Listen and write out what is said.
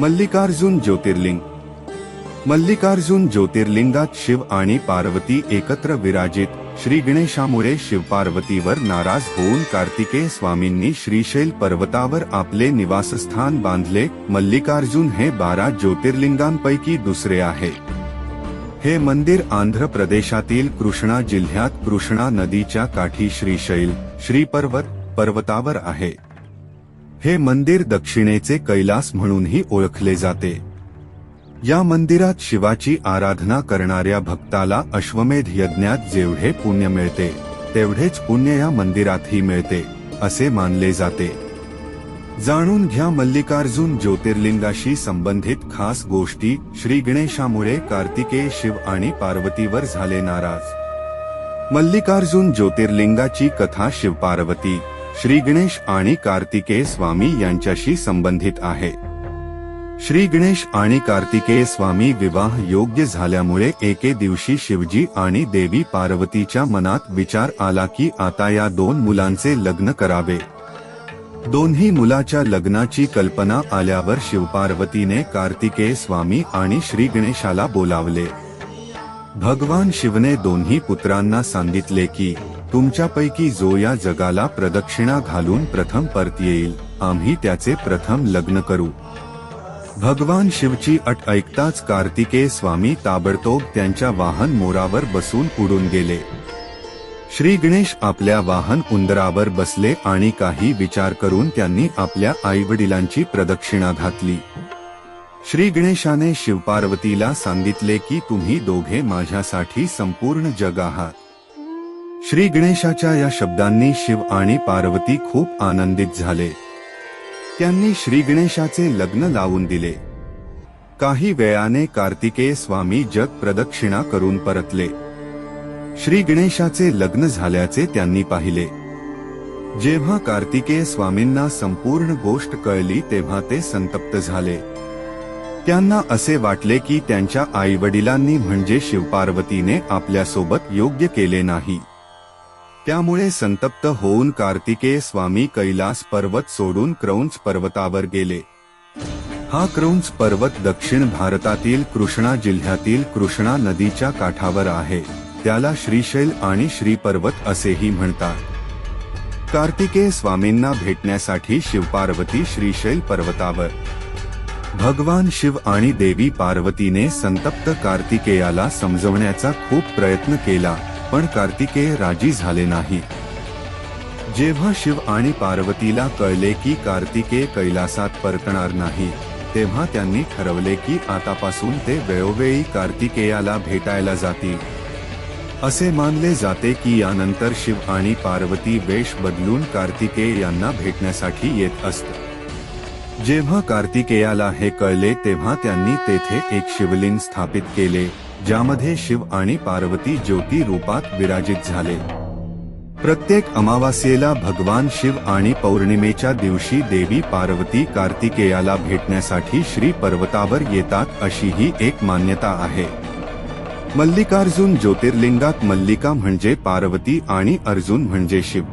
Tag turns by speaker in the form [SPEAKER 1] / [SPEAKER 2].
[SPEAKER 1] मल्लिकार्जुन ज्योतिर्लिंग. मल्लिकार्जुन ज्योतिर्लिंगात शिव आणि पार्वती एकत्र विराजित. श्री गणेशामुळे शिवपार्वतीवर नाराज होऊन कार्तिकेय स्वामींनी श्रीशैल पर्वतावर आपले निवासस्थान बांधले. मल्लिकार्जुन हे बारा ज्योतिर्लिंगांपैकी दुसरे आहे. हे मंदिर आंध्र प्रदेशातील कृष्णा जिल्ह्यात कृष्णा नदीच्या काठी श्रीशैल श्रीपर्वत पर्वतावर आहे. हे मंदिर दक्षिणेचे कैलास म्हणूनही ओळखले जाते. या मंदिरात शिवाची आराधना करणाऱ्या भक्ताला अश्वमेध यज्ञात जेवढे पुण्य मिळते तेवढेच पुण्य या मंदिरातही मिळते असे मानले जाते. जाणून घ्या मल्लिकार्जुन ज्योतिर्लिंगाशी संबंधित खास गोष्टी श्री गणेशामुळे कार्तिकेय शिव आणि पार्वतीवर झाले नाराज. मल्लिकार्जुन ज्योतिर्लिंगाची कथा शिवपार्वती श्री गणेश आणि कार्तिकेय स्वामी यांच्याशी संबंधित आहे. श्री गणेश आणि कार्तिकेय स्वामी विवाह योग्य झाल्यामुळे एके दिवशी शिवजी आणि देवी पार्वतीच्या मनात विचार आला की आता या दोन मुलांचे लग्न करावे. दोन्ही मुलाच्या लग्नाची कल्पना आल्यावर शिवपार्वतीने कार्तिकेय स्वामी आणि श्री गणेशाला बोलावले. भगवान शिवने दोन्ही पुत्रांना सांगितले की तुमच्यापैकी जो या जगाला प्रदक्षिणा घालून प्रथम परत येईल आम्ही त्याचे प्रथम लग्न करू. भगवान शिवची अट ऐकताच कार्तिकेय स्वामी ताबडतोब त्यांच्या वाहन मोरावर बसून उडून गेले. श्री गणेश आपल्या वाहन उंदरावर बसले आणि काही विचार करून त्यांनी आपल्या आईवडिलांची प्रदक्षिणा घातली. श्री गणेशाने शिवपार्वतीला सांगितले की तुम्ही दोघे माझ्यासाठी संपूर्ण जग आहात. श्री गणेशाच्या या शब्दांनी शिव आणि पार्वती खूप आनंदित झाले. त्यांनी श्री गणेशाचे लग्न लावून दिले. काही वेळाने कार्तिकेय स्वामी जग प्रदक्षिणा करून परतले. श्री गणेशाचे लग्न झाल्याचे त्यांनी पाहिले. जेव्हा कार्तिकेय स्वामींना संपूर्ण गोष्ट कळली तेव्हा ते संतप्त झाले. त्यांना असे वाटले की त्यांच्या आईवडिलांनी म्हणजे शिवपार्वतीने आपल्यासोबत योग्य केले नाही. त्यामुळे संतप्त होऊन कार्तिकेय स्वामी कैलास पर्वत सोडून क्रौंच पर्वतावर गेले. हा क्रौंच पर्वत दक्षिण भारतातील कृष्णा जिल्ह्यातील कृष्णा नदीच्या काठावर आहे. त्याला श्रीशैल आणि श्रीपर्वत असेही म्हणतात. कार्तिकेय स्वामींना भेटण्यासाठी शिवपार्वती श्रीशैल पर्वतावर. भगवान शिव आणि देवी पार्वतीने संतप्त कार्तिकेयाला समजवण्याचा खूप प्रयत्न केला. पण कार्तिकेय राजी झाले नाही. जेव्हा शिव आणि पार्वतीला कळले की कार्तिकेय कैलासात परतणार नाही तेव्हा त्यांनी ठरवले की आतापासून ते वेळोवेळी कार्तिकेयाला भेटायला जातील. असे मानले जाते की यानंतर शिव आणि पार्वती वेश बदलून कार्तिकेय यांना भेटण्यासाठी येत असत. जेव्हा कार्तिकेयाला हे कळले तेव्हा त्यांनी तेथे एक शिवलिंग स्थापित केले. ज्यामध्ये शिव आणि पार्वती ज्योती रूपात विराजित झाले. प्रत्येक अमावास्येला भगवान शिव आणि पौर्णिमेच्या दिवशी देवी पार्वती कार्तिकेयाला भेटण्यासाठी श्री पर्वतावर येतात अशी ही एक मान्यता आहे. मल्लिकार्जुन ज्योतिर्लिंगात मल्लिका म्हणजे पार्वती आणि अर्जुन म्हणजे शिव.